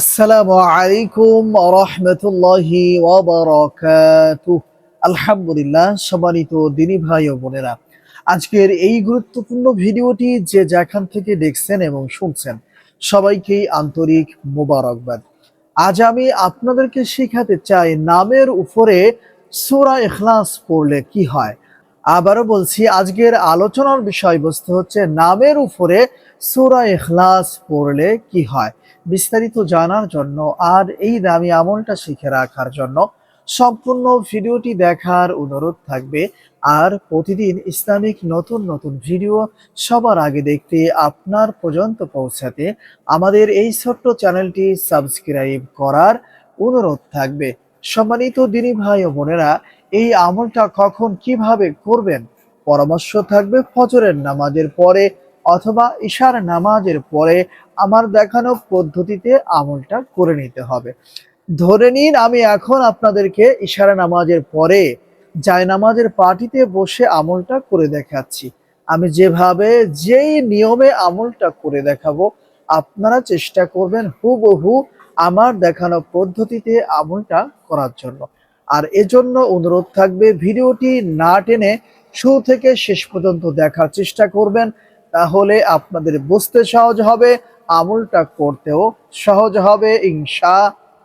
আসসালামু আলাইকুম রহমতুল্লাহি আলহামদুলিল্লাহ, সম্মানিত দিনী ভাই ও বোনেরা, আজকের এই গুরুত্বপূর্ণ ভিডিওটি যে যেখান থেকে দেখছেন এবং শুনছেন, সবাইকেই আন্তরিক মোবারকবাদ। আজ আমি আপনাদেরকে শেখাতে চাই নামের উপরে সূরা ইখলাস পড়লে কি হয়। আবারও বলছি, আজকের আলোচনার বিষয়বস্তু হচ্ছে নামের উপরে সূরা ইখলাস পড়লে কি হয়। বিস্তারিত জানার জন্য আর এই দামি আমলটা শিখে রাখার জন্য সম্পূর্ণ ভিডিওটি দেখার অনুরোধ থাকবে। আর প্রতিদিন ইসলামিক নতুন নতুন ভিডিও সবার আগে দেখতে আপনার পর্যন্ত পৌঁছাতে আমাদের এই ছোট্ট চ্যানেলটি সাবস্ক্রাইব করার অনুরোধ থাকবে। সম্মানিত দিনী ভাই ও বোনেরা, এই আমলটা কখন কীভাবে করবেন? পরামর্শ থাকবে ফজরের নামাজের পরে অথবা ঈশার নামাজের পরে আমার দেখানো পদ্ধতিতে আমলটা করে নিতে হবে। ধরে নিন আমি এখন আপনাদেরকে ইশারা নামাজের পরে জায় নামাজের পার্টিতে বসে আমলটা করে দেখাচ্ছি। আমি যেভাবে যেই নিয়মে আমলটা করে দেখাবো, আপনারা চেষ্টা করবেন হুবহু আমার দেখানো পদ্ধতিতে আমলটা করার জন্য। আর এজন্য অনুরোধ থাকবে, ভিডিওটি না টেনে শুরু থেকে শেষ পর্যন্ত দেখার চেষ্টা করবেন, তাহলে আপনাদের বুঝতে সহজ হবে। আমলটা করতেও সহজ হবে ইনশা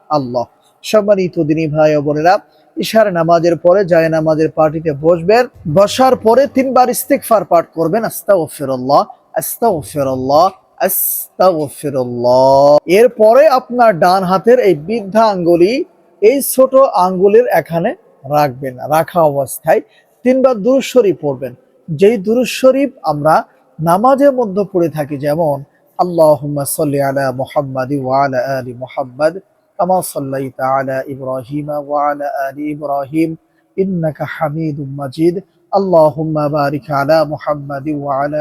আল্লাহ সম্মানিত দিনী ভাই ও বোনেরা ইশার নামাজের পরে জায় নামাজের পার্টিতে বসবেন, বসার পরে তিনবার ইস্তিগফার পাঠ করবেন, আস্তাগফিরুল্লাহ আস্তাগফিরুল্লাহ আস্তাগফিরুল্লাহ। এরপরে আপনার ডান হাতের এই বৃদ্ধা আঙ্গুলি, এই ছোট আঙ্গুলের এখানে রাখবেন, রাখা অবস্থায় তিনবার দুরুদ শরীফ পড়বেন। যেই দুরুদ শরীফ আমরা নামাজের মধ্যে পড়ে থাকি, যেমন আল্লাহুম্মা মুহাম্মাদি কামা আলা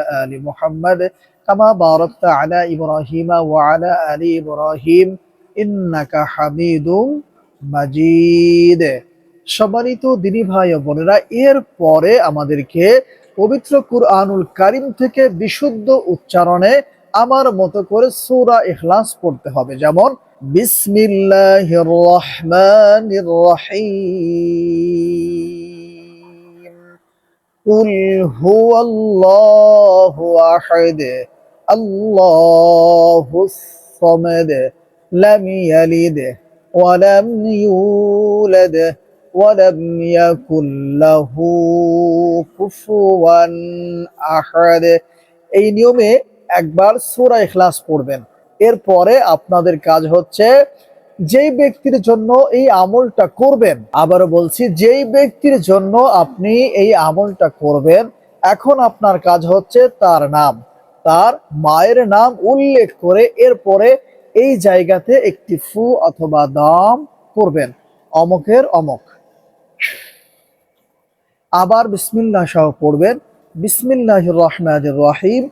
কামা আলা হামিদুম মাজিদ সম্মানিত দিনী ভাই বোনেরা এর পরে আমাদেরকে পবিত্র কুরআনুল কারিম থেকে বিশুদ্ধ উচ্চারণে আমার মতো করে সুরা ইখলাস পড়তে হবে। যেমন বিসমিল্লাহ রহমান রহিম। কুল হুয়াল্লাহু আহাদ। আল্লাহুস সামাদ। লাম ইয়ালিদ। ওয়া লাম ইউলাদ। ওয়া লাম ইয়াকুল লাহু কুফুয়ান আহাদ। এই নিয়মে একবার সূরা ইখলাস পড়বেন। এরপরে আপনাদের কাজ হচ্ছে যেই ব্যক্তির জন্য এই আমলটা করবেন, আবারও বলছি যেই ব্যক্তির জন্য আপনি এই আমলটা করবেন, এখন আপনার কাজ হচ্ছে তার নাম। তার মায়ের নাম উল্লেখ করে এরপরে এই জায়গাতে একটি ফু অথবা দাম করবেন। অমকের অমক। আবার বিসমিল্লাহ সহ পড়বেন। বিসমিল্লাহ রহমান রহিম।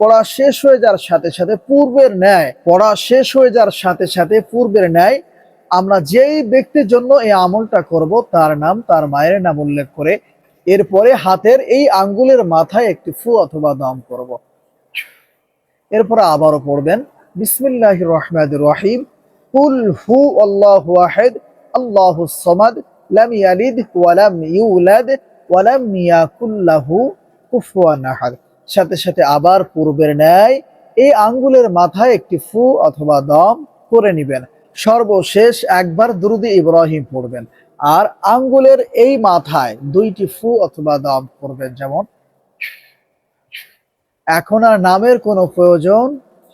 পড়া শেষ হয়ে যাওয়ার সাথে সাথে পূর্বের ন্যায়, পড়া শেষ হয়ে যাওয়ার সাথে সাথে পূর্বের ন্যায়, আমরা যেই ব্যক্তির জন্য এই আমলটা করব, তার নাম তার মায়ের নাম উল্লেখ করে এরপরে হাতের এই আঙ্গুলের মাথায় একটি ফু অথবা দম করব। এরপরে আবারও পড়বেন বিসমিল্লাহ রহমান রহিম। কুল হু আল্লাহ ওয়াহেদ, আল্লাহ সমাদ, লাম ইয়ালিদ ওয়ালাম ইউলাদ ওয়ালাম কুফুয়ান আহাদ। সাথে সাথে আবার পূর্বের ন্যায় এই আঙ্গুলের মাথায় একটি ফু অথবা দম করে নিবেন। সর্বশেষ একবার দুরুদি ইব্রাহিম পড়বেন। আর আঙ্গুলের এই মাথায় দুইটি ফু অথবা দম করবেন। যেমন, এখন আর নামের কোনো প্রয়োজন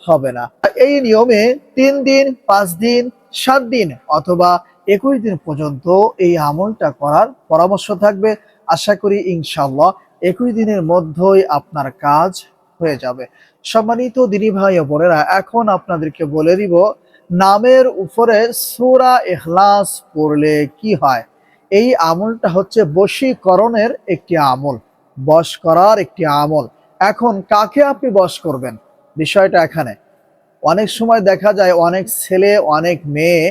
হবে না। এই নিয়মে তিন দিন, পাঁচ দিন, সাত দিন অথবা একুশ দিন পর্যন্ত এই আমলটা করার পরামর্শ থাকবে। আশা করি ইনশাল্লাহ একুশ দিনের মধ্যেই আপনার কাজ হয়ে যাবে। সম্মানিত দিনী ভাই ও বোনেরা, এখন আপনাদেরকে বলে দিব, নামের উপরে সুরা এখলাস পড়লে কি হয়? এই আমলটা হচ্ছে বশীকরণের একটি আমল, বশ করার একটি আমল। এখন কাকে আপনি বশ করবেন? বিষয়টা এখানে। অনেক সময় দেখা যায় অনেক ছেলে, অনেক মেয়ে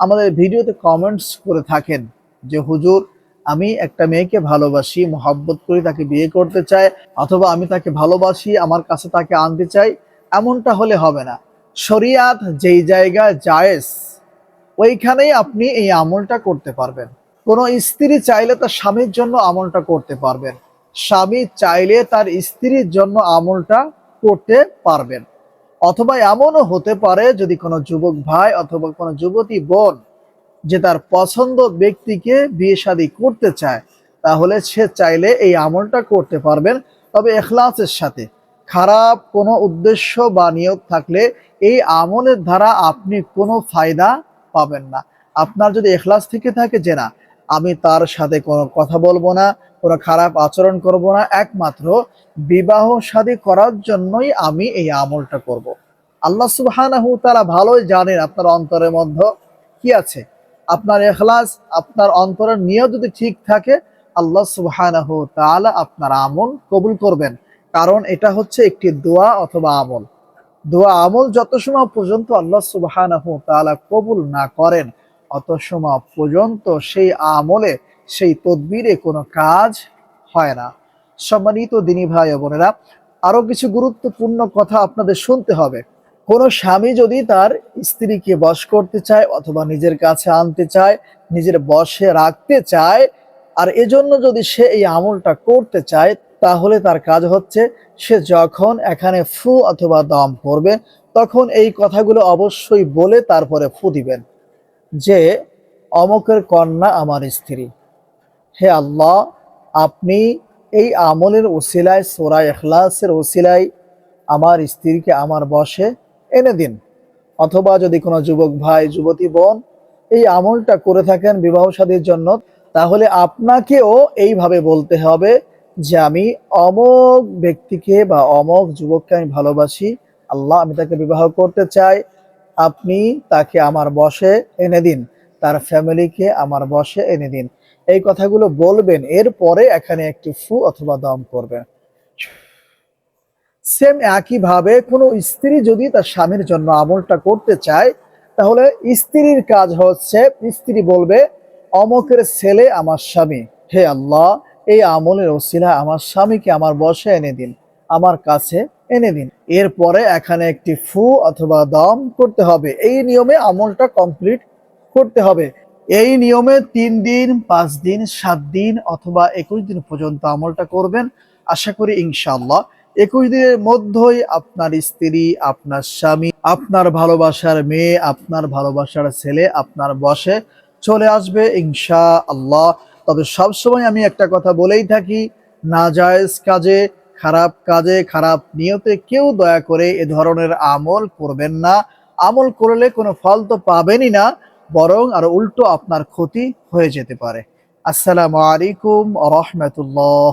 আমাদের ভিডিওতে কমেন্টস করে থাকেন যে, হুজুর, আমি একটা মেয়েকে ভালোবাসি, মোহাব্বত করি, তাকে বিয়ে করতে চাই, অথবা আমি তাকে ভালোবাসি, আমার কাছে তাকে আনতে চাই, এমনটা হলে হবে না। শরিয়াত যেই জায়গায় জায়েজ, ওইখানেই আপনি এই আমলটা করতে পারবেন। কোনো স্ত্রী চাইলে তার স্বামীর জন্য আমলটা করতে পারবেন। স্বামী চাইলে তার স্ত্রীর জন্য আমলটা করতে পারবেন। অথবা এমনও হতে পারে যদি কোনো যুবক ভাই অথবা কোনো যুবতী বোন যে তার পছন্দ ব্যক্তিকে বিয়ে শাদী করতে চায়, তাহলে সে চাইলে এই আমলটা করতে পারবেন। তবে এখলাসের সাথে খারাপ কোনো উদ্দেশ্য বা নিয়োগ থাকলে এই আমলের দ্বারা আপনি কোনো ফায়দা পাবেন না। আপনার যদি এখলাস থেকে থাকে যে না, আমি তার সাথে কোনো কথা বলব না কোনো খারাপ আচরণ করব না, একমাত্র বিবাহ শাদী করার জন্যই আমি এই আমলটা করব। আল্লাহ সুবহানাহু তারা ভালোই জানেন আপনার অন্তরের মধ্যে কি আছে। আপনার এখলাস আপনার অন্তরের নিয়ত যদি ঠিক থাকে, আল্লাহ তাআলা আপনার আমল কবুল করবেন। কারণ এটা হচ্ছে একটি দোয়া অথবা আমল। দোয়া আমল যত সময় পর্যন্ত আল্লাহ তাআলা কবুল না করেন, অত সময় পর্যন্ত সেই আমলে সেই তদবিরে কোনো কাজ হয় না। সম্মানিত দিনী ভাই বোনেরা আরও কিছু গুরুত্বপূর্ণ কথা আপনাদের শুনতে হবে। কোনো স্বামী যদি তার স্ত্রীকে বশ করতে চায় অথবা নিজের কাছে আনতে চায়, নিজের বশে রাখতে চায়, আর এজন্য যদি সে এই আমলটা করতে চায়, তাহলে তার কাজ হচ্ছে সে যখন এখানে ফু অথবা দম করবে, তখন এই কথাগুলো অবশ্যই বলে তারপরে ফু দিবেন যে, অমকের কন্যা আমার স্ত্রী। হে আল্লাহ, আপনি এই আমলের ওসিলায়, সোরা এখলাসের ওসিলায় আমার স্ত্রীকে আমার বসে এনে দিন। অথবা যদি কোনো যুবক ভাই, যুবতী বোন এই আমলটা করে থাকেন বিবাহ সাদীর জন্য, তাহলে আপনাকেও এইভাবে বলতে হবে যে আমি অমক ব্যক্তিকে বা অমক যুবককে আমি ভালোবাসি, আল্লাহ আমি তাকে বিবাহ করতে চাই, আপনি তাকে আমার বসে এনে দিন, তার ফ্যামিলিকে আমার বসে এনে দিন। এই কথাগুলো বলবেন, এরপরে এখানে একটি ফু অথবা দম করবেন। সেম একইভাবে কোনো স্ত্রী যদি তার স্বামীর জন্য আমলটা করতে চায়, তাহলে স্ত্রীর কাজ হচ্ছে, স্ত্রী বলবে, অমকের ছেলে আমার স্বামী। হে আল্লাহ, এই আমলের ওসিলা আমার স্বামীকে আমার বসে এনে দিন, আমার কাছে এনে দিন। এরপরে এখানে একটি ফু অথবা দম করতে হবে। এই নিয়মে আমলটা কমপ্লিট করতে হবে। এই নিয়মে তিন দিন, পাঁচ দিন, সাত দিন অথবা একুশ দিন পর্যন্ত আমলটা করবেন। আশা করি ইনশাল্লাহ একুশ দিনের মধ্যেই আপনার স্ত্রী, আপনার স্বামী, আপনার ভালোবাসার মেয়ে, আপনার ভালোবাসার ছেলে, আপনার বসে চলে আসবে ইনশা আল্লাহ তবে সবসময় আমি একটা কথা বলেই থাকি, নাজায়েজ কাজে, খারাপ কাজে, খারাপ নিয়তে কেউ দয়া করে এ ধরনের আমল করবেন না। আমল করলে কোনো ফল তো পাবেনই না। বরং আর উল্টো আপনার ক্ষতি হয়ে যেতে পারে। আসসালামু আলাইকুম রহমতুল্লাহ।